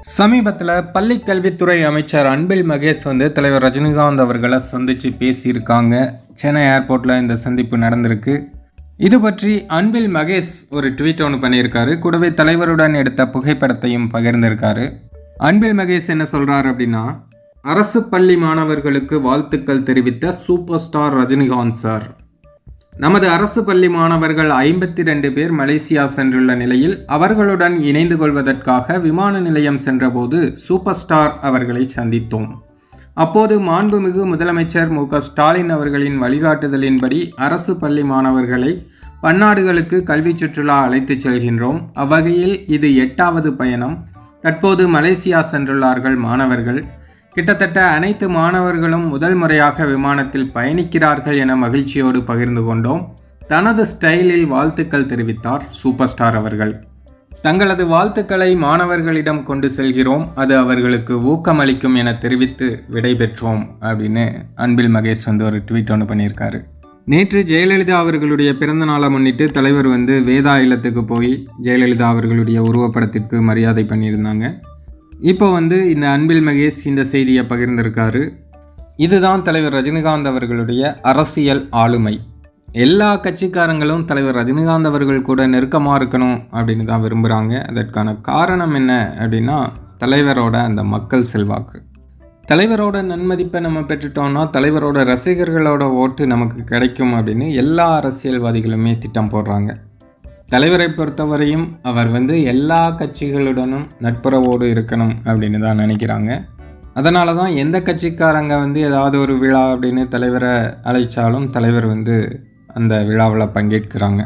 சமீபத்தில் பள்ளி கல்வித்துறை அமைச்சர் அன்பில் மகேஷ் வந்து தலைவர் ரஜினிகாந்த் அவர்களை சந்தித்து பேசியிருக்காங்க. சென்னை ஏர்போர்ட்டில் இந்த சந்திப்பு நடந்திருக்கு. இது பற்றி அன்பில் மகேஷ் ஒரு ட்வீட் ஒன்று பண்ணியிருக்காரு. கூடவே தலைவருடன் எடுத்த புகைப்படத்தையும் பகிர்ந்திருக்காரு. அன்பில் மகேஷ் என்ன சொல்கிறார் அப்படின்னா அரசு பள்ளி மாணவர்களுக்கு வாழ்த்துக்கள் தெரிவித்த சூப்பர் ஸ்டார் ரஜினிகாந்த் சார். நமது அரசு பள்ளி மாணவர்கள் ஐம்பத்தி ரெண்டு பேர் மலேசியா சென்றுள்ள நிலையில் அவர்களுடன் இணைந்து கொள்வதற்காக விமான நிலையம் சென்றபோது சூப்பர் ஸ்டார் அவர்களை சந்தித்தோம். அப்போது மாண்புமிகு முதலமைச்சர் மு ஸ்டாலின் அவர்களின் வழிகாட்டுதலின்படி அரசு பள்ளி மாணவர்களை பன்னாடுகளுக்கு கல்வி சுற்றுலா அழைத்துச் செல்கின்றோம். அவ்வகையில் இது எட்டாவது பயணம். தற்போது மலேசியா சென்றுள்ளார்கள் மாணவர்கள். கிட்டத்தட்ட அனைத்து மாணவர்களும் முதல் முறையாக விமானத்தில் பயணிக்கிறார்கள் என மகிழ்ச்சியோடு பகிர்ந்து கொண்டோம். தனது ஸ்டைலில் வாழ்த்துக்கள் தெரிவித்தார் சூப்பர் ஸ்டார் அவர்கள். தங்களது வாழ்த்துக்களை மாணவர்களிடம் கொண்டு செல்கிறோம். அது அவர்களுக்கு ஊக்கமளிக்கும் என தெரிவித்து விடைபெற்றோம் அப்படின்னு அன்பில் மகேஷ் வந்து ஒரு ட்வீட் ஒன்று பண்ணியிருக்காரு. நேற்று ஜெயலலிதா அவர்களுடைய பிறந்த நாளை முன்னிட்டு தலைவர் வந்து வேதா இல்லத்துக்கு போய் ஜெயலலிதா அவர்களுடைய உருவப்படத்திற்கு மரியாதை பண்ணியிருந்தாங்க. இப்போ வந்து இந்த அன்பில் மகேஷ் இந்த செய்தியை பகிர்ந்திருக்காரு. இதுதான் தலைவர் ரஜினிகாந்த் அவர்களுடைய அரசியல் ஆளுமை. எல்லா கட்சிக்காரங்களும் தலைவர் ரஜினிகாந்த் அவர்கள் கூட நெருக்கமாக இருக்கணும் அப்படின்னு தான் விரும்புகிறாங்க அதற்கான காரணம் என்ன அப்படின்னா தலைவரோட அந்த மக்கள் செல்வாக்கு. தலைவரோட நன்மதிப்பை நம்ம பெற்றுட்டோம்னா தலைவரோட ரசிகர்களோட ஓட்டு நமக்கு கிடைக்கும் அப்படின்னு எல்லா அரசியல்வாதிகளுமே திட்டம் போடுறாங்க. தலைவரை பொறுத்தவரையும் அவர் வந்து எல்லா கட்சிகளுடனும் நட்புறவோடு இருக்கணும் அப்படின்னு தான் நினைக்கிறாங்க. அதனால தான் எந்த கட்சிக்காரங்க வந்து ஏதாவது ஒரு விழா அப்படின்னு தலைவரை அழைச்சாலும் தலைவர் வந்து அந்த விழாவில் பங்கேற்கிறாங்க.